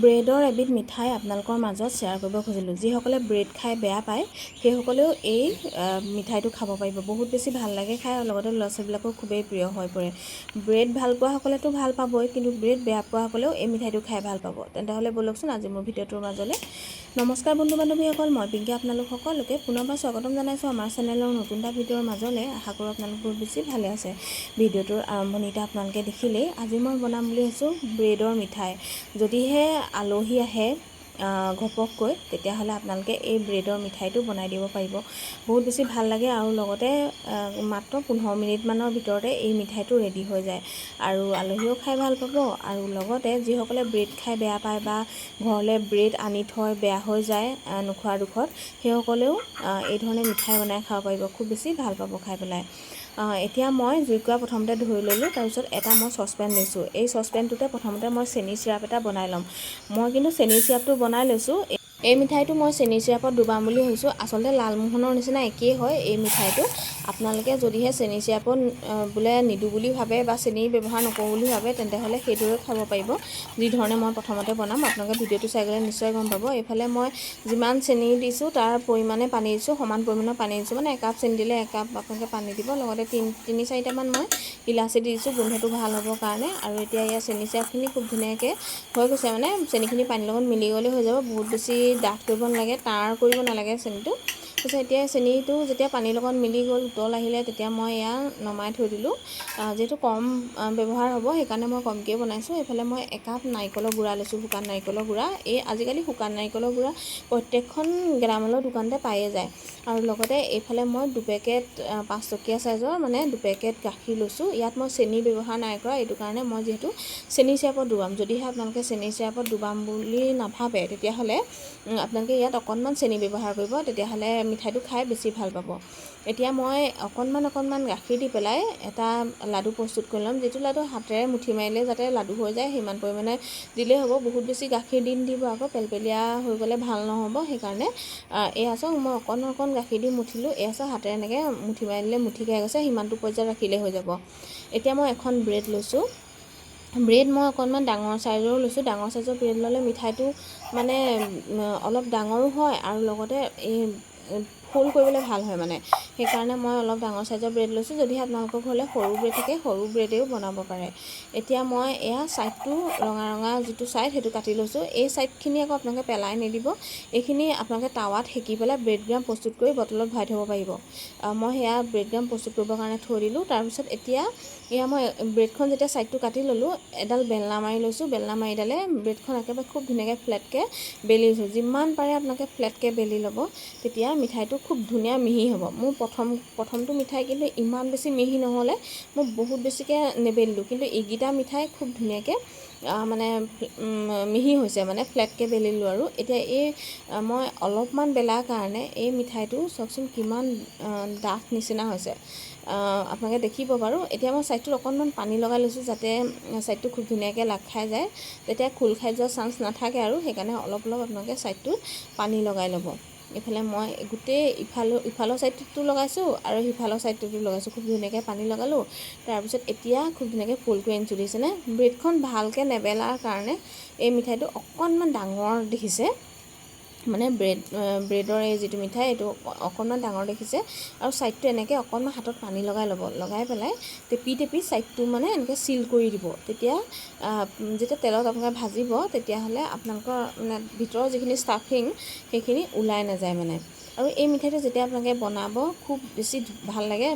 ব্ৰেডৰ এবিধ মিঠাই আপোনালোকৰ মাজত শ্বেয়াৰ কৰিব খুজিলোঁ। যিসকলে ব্ৰেড খাই বেয়া পায় সেইসকলেও এই মিঠাইটো খাব পাৰিব। বহুত বেছি ভাল লাগে খাই আৰু লগতে ল'ৰা ছোৱালীবিলাকৰ খুবেই প্ৰিয় হৈ পৰে। ব্ৰেড ভাল পোৱাসকলেতো ভাল পাবই কিন্তু ব্ৰেড বেয়া পোৱাসকলেও এই মিঠাইটো খাই ভাল পাব। তেন্তে হ'লে ব'লকচোন আজি মোৰ ভিডিঅ'টোৰ মাজলৈ নমস্কাৰ বন্ধু বান্ধৱীসকল মই পিংকি। আপোনালোক সকলোকে পুনৰবাৰ স্বাগতম জনাইছোঁ আমাৰ চেনেলৰ নতুন এটা ভিডিঅ'ৰ মাজলৈ। আশা কৰোঁ আপোনালোক বহুত বেছি ভালে আছে। ভিডিঅ'টোৰ আৰম্ভণিতে আপোনালোকে দেখিলেই আজি মই বনাম বুলি ভাবিছোঁ ব্ৰেডৰ মিঠাই। যদিহে আলহী আহ, ঘপককৈ তেতিয়াহ'লে আপোনালোকে এই ব্ৰেডৰ মিঠাইটো বনাই দিব পাৰিব। বহুত বেছি ভাল লাগে আৰু লগতে মাত্ৰ পোন্ধৰ মিনিটমানৰ ভিতৰতে এই মিঠাইটো ৰেডি হৈ যায়। আৰু আলহীও খাই ভাল পাব আৰু লগতে যিসকলে ব্ৰেড খাই বেয়া পায় বা ঘৰলৈ ব্ৰেড আনি থয় বেয়া হৈ যায় আহ, নোখোৱাৰ দুখত সেইসকলেও এই ধৰণে মিঠাই বনাই খাব পাৰিব। খুব বেছি ভাল পাব খাই পেলাই। এতিয়া মই জুইকুৰা প্ৰথমতে ধুই ল'লোঁ তাৰপিছত এটা মই চচপেন লৈছোঁ। এই চচপেনটোতে প্ৰথমতে মই চেনি চিৰাপ এটা বনাই ল'ম। মই কিন্তু চেনি চিৰাপটো বনাই লৈছোঁ। এই মিঠাইটো মই চেনি চিৰাপত ডুবাম বুলি ভাবিছোঁ। আচলতে লালমোহনৰ নিচিনা একেই হয় এই মিঠাইটো। আপোনালোকে যদিহে চেনি চিৰাপত বোলে নিদোঁ বুলি ভাবে বা চেনি ব্যৱহাৰ নকৰোঁ বুলি ভাবে তেন্তে হ'লে সেইদৰে খাব পাৰিব। যিধৰণে মই প্ৰথমতে বনাম, আপোনালোকে ভিডিঅ'টো চাই গ'লে নিশ্চয় গম পাব। এইফালে মই যিমান চেনি দিছোঁ, তাৰ পৰিমাণে পানী দিছোঁ, সমান পৰিমাণৰ পানী দিছোঁ। মানে একাপ চেনি দিলে একাপ আপোনালোকে পানী দিব, লগতে তিনি তিনি চাৰিটামান মই ইলাচি দি দিছোঁ, গোন্ধটো ভালো হ'বৰ কাৰণে। আৰু এতিয়া ইয়াৰ চেনি চিৰাপখিনি খুব ধুনীয়াকৈ হৈ গৈছে মানে চেনিখিনি পানীৰ লগত মিলি গ'লে হৈ যাব। বহুত বেছি ডাঠ কৰিব নালাগে টাৰ কৰিব নালাগে চেনিটো। তাৰপিছত এতিয়া চেনিটো যেতিয়া পানীৰ লগত মিলি গ'ল উতল আহিলে তেতিয়া মই এয়া নমাই থৈ দিলোঁ। যিহেতু কম ব্যৱহাৰ হ'ব সেইকাৰণে মই কমকৈ বনাইছোঁ। এইফালে মই একাপ নাৰিকলৰ গুড়া লৈছোঁ শুকান নাৰিকলৰ গুড়া। এই আজিকালি শুকান নাৰিকলৰ গুড়া প্ৰত্যেকখন গেলামালৰ দোকানতে পায়ে যায়। আৰু লগতে এইফালে মই দুপেকেট পাঁচটকীয়া চাইজৰ মানে দুপেকেট গাখীৰ লৈছোঁ। ইয়াত মই চেনি ব্যৱহাৰ নাই কৰা এইটো কাৰণে মই যিহেতু চেনি চিৰাপত ডুবাম যদিহে আপোনালোকে চেনি চিৰাপত ডুবাম বুলি নাভাবে তেতিয়াহ'লে আপোনালোকে ইয়াত অকণমান চেনি ব্যৱহাৰ কৰিব। তেতিয়াহ'লে মিঠাইটো খাই বেছি ভাল পাব। এতিয়া মই অকণমান অকণমান গাখীৰ দি পেলাই এটা লাডু প্ৰস্তুত কৰি ল'ম। যিটো লাডু হাতেৰে মুঠি মাৰিলে যাতে লাডু হৈ যায় সিমান পৰিমাণে দিলেই হ'ব। বহুত বেছি গাখীৰ দি নিদিব আকৌ পেলপেলীয়া হৈ গ'লে ভাল নহ'ব সেইকাৰণে। এয়া চাওক মই অকণ অকণ গাখীৰ দি মুঠিলোঁ। এয়া চাওক হাতেৰে এনেকৈ মুঠি মাৰি দিলে মুঠি খাই গৈছে সিমানটো পৰ্যায়ত ৰাখিলে হৈ যাব। এতিয়া মই এখন ব্ৰেড লৈছোঁ। ব্ৰেড মই অকণমান ডাঙৰ চাইজৰো লৈছোঁ। ডাঙৰ চাইজৰ ব্ৰেড ল'লে মিঠাইটো মানে অলপ ডাঙৰো হয় আৰু লগতে এই ফোল্ড কৰিবলৈ ভাল হয় মানে। সেইকাৰণে মই অলপ ডাঙৰ চাইজৰ ব্ৰেড লৈছোঁ যদিহে আপোনালোকৰ ঘৰলৈ সৰু ব্ৰেড থাকে সৰু ব্ৰেডেও বনাব পাৰে। এতিয়া মই এয়া ছাইডটো ৰঙা ৰঙা যিটো ছাইড সেইটো কাটি লৈছোঁ। এই ছাইডখিনি আকৌ আপোনালোকে পেলাই নিদিব। এইখিনি আপোনালোকে টাৱাত সেকি পেলাই ব্ৰেড গ্ৰাম প্ৰস্তুত কৰি বটলত ভৰাই থ'ব পাৰিব। মই সেয়া ব্ৰেড গ্ৰাম প্ৰস্তুত কৰিবৰ কাৰণে থৈ দিলোঁ। তাৰপিছত এতিয়া এয়া মই ব্ৰেডখন যেতিয়া ছাইডটো কাটি ল'লোঁ এডাল বেলনা মাৰি লৈছোঁ বেলনা মাৰিডালে ব্ৰেডখন একেবাৰে খুব ধুনীয়াকৈ ফ্লেটকৈ বেলি লৈছোঁ। যিমান পাৰে আপোনালোকে ফ্লেটকৈ বেলি ল'ব তেতিয়া মিঠাইটো খুব ধুনীয়া মিহি হ'ব। মোৰ প্ৰথম প্ৰথমটো মিঠাই কিন্তু ইমান বেছি মিহি নহ'লে মই বহুত বেছিকৈ নেবেলিলোঁ। কিন্তু এইকেইটা মিঠাই খুব ধুনীয়াকৈ মানে মিহি হৈছে মানে ফ্লেটকৈ বেলিলোঁ আৰু। এতিয়া এই মই অলপমান বেলাৰ কাৰণে এই মিঠাইটো চাওকচোন কিমান ডাঠ নিচিনা হৈছে। আপোনালোকে দেখিব বাৰু। এতিয়া মই ছাইডটোত অকণমান পানী লগাই লৈছোঁ যাতে ছাইডটো খুব ধুনীয়াকৈ লাগ খাই যায়। তেতিয়া খোল খাই যোৱাৰ চান্স নাথাকে আৰু সেইকাৰণে অলপ অলপ আপোনালোকে ছাইডটোত পানী লগাই ল'ব। এইফালে মই গোটেই ইফালৰ ইফালৰ ছাইডটোতো লগাইছোঁ আৰু সিফালৰ ছাইডটোতো লগাইছোঁ। খুব ধুনীয়াকৈ পানী লগালোঁ। তাৰপিছত এতিয়া খুব ধুনীয়াকৈ ফুল কৰি আনিছোঁ দেখিছেনে ব্ৰেডখন ভালকৈ নেবেলাৰ কাৰণে এই মিঠাইটো অকণমান ডাঙৰ দেখিছে। মানে ব্ৰেড ব্ৰেডৰ এই যিটো মিঠাই এইটো অকণমান ডাঙৰ দেখিছে। আৰু ছাইডটো এনেকৈ অকণমান হাতত পানী লগাই ল'ব লগাই পেলাই টেপি টেপি ছাইডটো মানে এনেকৈ চিল কৰি দিব। তেতিয়া যেতিয়া তেলত আপোনালোকে ভাজিব তেতিয়াহ'লে আপোনালোকৰ মানে ভিতৰৰ যিখিনি ষ্টাফিং সেইখিনি ওলাই নাযায় মানে। আৰু এই মিঠাইটো যেতিয়া আপোনালোকে বনাব খুব বেছি ভাল লাগে।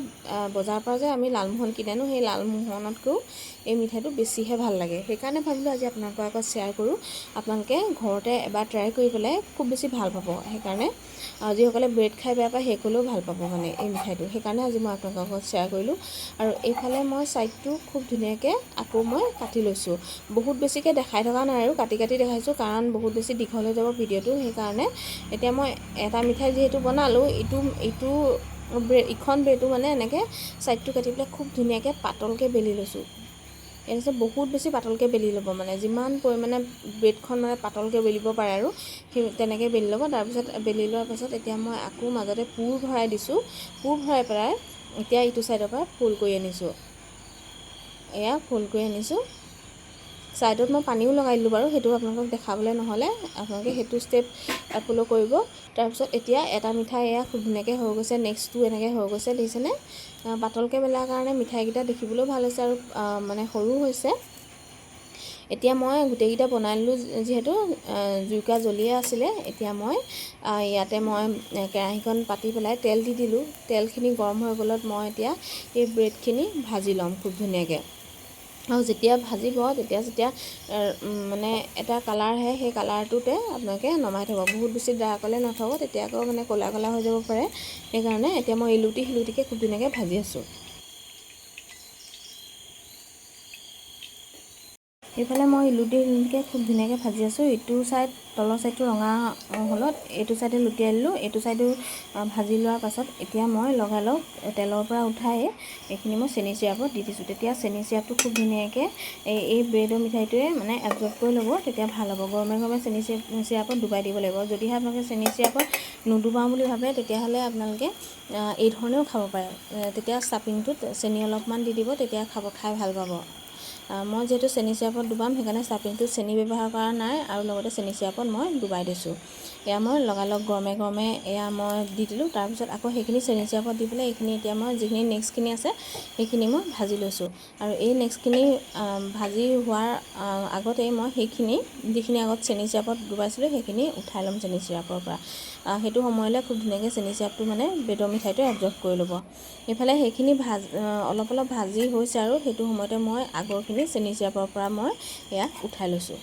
বজাৰৰ পৰা যে আমি লালমোহন কিনি আনো সেই লালমোহনতকৈও এই মিঠাইটো বেছিহে ভাল লাগে। সেইকাৰণে ভাবিলোঁ আজি আপোনালোকৰ আগত শ্বেয়াৰ কৰোঁ। আপোনালোকে ঘৰতে এবাৰ ট্ৰাই কৰি পেলাই খুব বেছি ভাল পাব। সেইকাৰণে যিসকলে ব্ৰেড খাই বেয়া পায় সেইসকলেও ভাল পাব মানে এই মিঠাইটো। সেইকাৰণে আজি মই আপোনালোকৰ আগত শ্বেয়াৰ কৰিলোঁ। আৰু এইফালে মই ছাইডটো খুব ধুনীয়াকৈ আকৌ মই কাটি লৈছোঁ। বহুত বেছিকৈ দেখাই থকা নাই আৰু কাটি কাটি দেখাইছোঁ কাৰণ বহুত বেছি দীঘল হৈ যাব ভিডিঅ'টো। সেইকাৰণে এতিয়া মই এটা মিঠাই যিহেতু বনালোঁ ইটো ইটো ব্ৰেড ইখন ব্ৰেডো মানে এনেকৈ ছাইডটো কাটি পেলাই খুব ধুনীয়াকৈ পাতলকৈ বেলি লৈছোঁ। এনেকৈ বহুত বেছি পাতলকৈ বেলি ল'ব মানে যিমান পৰিমাণে ব্ৰেডখন মানে পাতলকৈ বেলিব পাৰে আৰু সেই তেনেকৈ বেলি ল'ব। তাৰপিছত বেলি লোৱাৰ পাছত এতিয়া মই আকৌ মাজতে পুৰ ভৰাই দিছোঁ পুৰ ভৰাই পেলাই এতিয়া ইটো ছাইডৰ পৰা ফুল কৰি আনিছোঁ। এয়া ফুল কৰি আনিছোঁ। ছাইডত মই পানীও লগাই দিলোঁ বাৰু সেইটো আপোনালোকক দেখাবলৈ নহ'লে। আপোনালোকে সেইটো ষ্টেপ ফ'ল' কৰিব। তাৰপিছত এতিয়া এটা মিঠাই এয়া খুব ধুনীয়াকৈ হৈ গৈছে নেক্সটটো এনেকৈ হৈ গৈছে দেখিছেনে? পাতলকৈ বেলাৰ কাৰণে মিঠাইকেইটা দেখিবলৈও ভাল হৈছে আৰু মানে সৰু হৈছে। এতিয়া মই গোটেইকেইটা বনাই ল'লোঁ যিহেতু আহ, জুইকুৰা জ্বলিয়ে আছিলে। এতিয়া মই ইয়াতে মই কেৰাহীখন পাতি পেলাই তেল দি দিলোঁ। তেলখিনি গৰম হৈ গ'লত মই এতিয়া এই ব্ৰেডখিনি ভাজি ল'ম খুব ধুনীয়াকৈ। আৰু যেতিয়া ভাজিব তেতিয়া যেতিয়া মানে এটা কালাৰ আহে সেই কালাৰটোতে আপোনালোকে নমাই থ'ব। বহুত বেছি ডাৰ্কলৈ নথ'ব তেতিয়া আকৌ মানে ক'লা ক'লা হৈ যাব পাৰে। সেইকাৰণে এতিয়া মই ইলুটি শিলুটিকৈ খুব ধুনীয়াকৈ ভাজি আছোঁ। এইফালে মই ইলুটিকৈ খুব ধুনীয়াকৈ ভাজি আছোঁ। ইটো ছাইড তলৰ ছাইডটো ৰঙা হ'লত এইটো ছাইডে লুটিয়াই দিলোঁ এইটো ছাইডো ভাজি লোৱাৰ পাছত এতিয়া মই লগালগ তেলৰ পৰা উঠাই। এইখিনি মই চেনি চিৰাপত দি দিছোঁ। তেতিয়া চেনি চিৰাপটো খুব ধুনীয়াকৈ এই এই ব্ৰেডৰ মিঠাইটোৱে মানে এবজৰ্ব কৰি ল'ব। তেতিয়া ভাল হ'ব। গৰমে গৰমে চেনি চিৰাপ চিৰাপত ডুবাই দিব লাগিব। যদিহে আপোনালোকে চেনি চিৰাপত নুডুবাওঁ বুলি ভাবে তেতিয়াহ'লে আপোনালোকে এই ধৰণেও খাব পাৰে। তেতিয়া ষ্টাফিংটোত চেনি অলপমান দি দিব। তেতিয়া খাব খাই ভাল পাব। মই যিহেতু চেনি চিৰাপত ডুবাম সেইকাৰণে ষ্টাফিংটোত চেনি ব্যৱহাৰ কৰা নাই আৰু লগতে চেনি চিৰাপত মই ডুবাই দিছোঁ। এয়া মই লগালগ গৰমে গৰমে এয়া মই দি দিলোঁ। তাৰপিছত আকৌ সেইখিনি চেনি চিৰাপত দি পেলাই এইখিনি এতিয়া মই যিখিনি নেক্সটখিনি আছে সেইখিনি মই ভাজি লৈছোঁ। আৰু এই নেক্সটখিনি ভাজি হোৱাৰ আগতেই মই সেইখিনি যিখিনি আগত চেনি চিৰাপত ডুবাইছিলোঁ সেইখিনি উঠাই ল'ম চেনি চিৰাপৰ পৰা। সেইটো সময়লৈ খুব ধুনীয়াকৈ চেনি চিৰাপটো মানে ব্ৰেডৰ মিঠাইটো এবজৰ্ব কৰি ল'ব। এইফালে সেইখিনি ভাজ অলপ অলপ ভাজি হৈছে আৰু সেইটো সময়তে মই আগৰখিনি চেনি চিৰাপৰ পৰা মই এয়া উঠাই লৈছোঁ।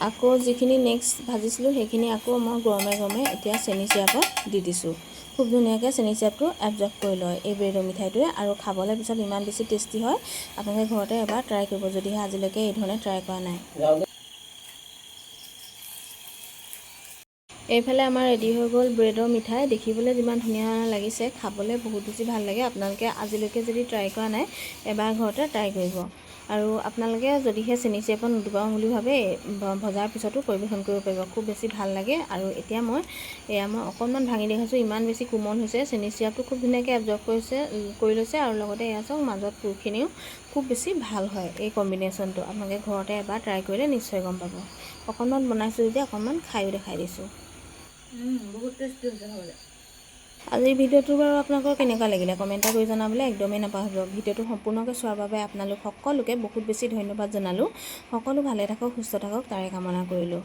আকৌ যিখিনি নেক্সট ভাজিছিলোঁ সেইখিনি আকৌ মই গৰমে গৰমে এতিয়া চেনি চিৰাপত দি দিছোঁ। খুব ধুনীয়াকৈ চেনি চিৰাপটো এবজৰ্ব কৰি লয় এই ব্ৰেডৰ মিঠাইটোৱে আৰু খাবলৈ পিছত ইমান বেছি টেষ্টি হয় আপোনালোকে ঘৰতে এবাৰ ট্ৰাই কৰিব যদিহে আজিলৈকে এই ধৰণে ট্ৰাই কৰা নাই। এইফালে আমাৰ ৰেডি হৈ গ'ল ব্ৰেডৰ মিঠাই দেখিবলৈ যিমান ধুনীয়া লাগিছে খাবলৈ বহুত বেছি ভাল লাগে আপোনালোকে আজিলৈকে যদি ট্ৰাই কৰা নাই এবাৰ ঘৰতে ট্ৰাই কৰিব। আৰু আপোনালোকে যদিহে চেনি চিৰাপত নুডুবাওঁ বুলি ভাবে ভজাৰ পিছতো পৰিৱেশন কৰিব পাৰিব। খুব বেছি ভাল লাগে আৰু এতিয়া মই এয়া মই অকণমান ভাঙি দেখাইছোঁ। ইমান বেছি কোমল হৈছে। চেনি চিৰাপটো খুব ধুনীয়াকৈ এবজৰ্ব কৰিছে কৰি লৈছে আৰু লগতে এয়া চাওক মাজত পুৰখিনিও খুব বেছি ভাল হয় এই কম্বিনেশ্যনটো আপোনালোকে ঘৰতে এবাৰ ট্ৰাই কৰিলে নিশ্চয় গম পাব। অকণমান বনাইছোঁ যেতিয়া অকণমান খায়ো দেখাই দিছোঁ। বহুত টেষ্টি হৈছে আজিৰ ভিডিঅ'টো বাৰু আপোনালোকৰ কেনেকুৱা লাগিলে কমেণ্ট কৰি জনাবলৈ একদমেই নাপাহৰিব। ভিডিঅ'টো সম্পূৰ্ণকৈ চোৱাৰ বাবে আপোনালোক সকলোকে বহুত বেছি ধন্যবাদ জনালোঁ। সকলো ভালে থাকক, সুস্থ থাকক, তাৰে কামনা কৰিলোঁ।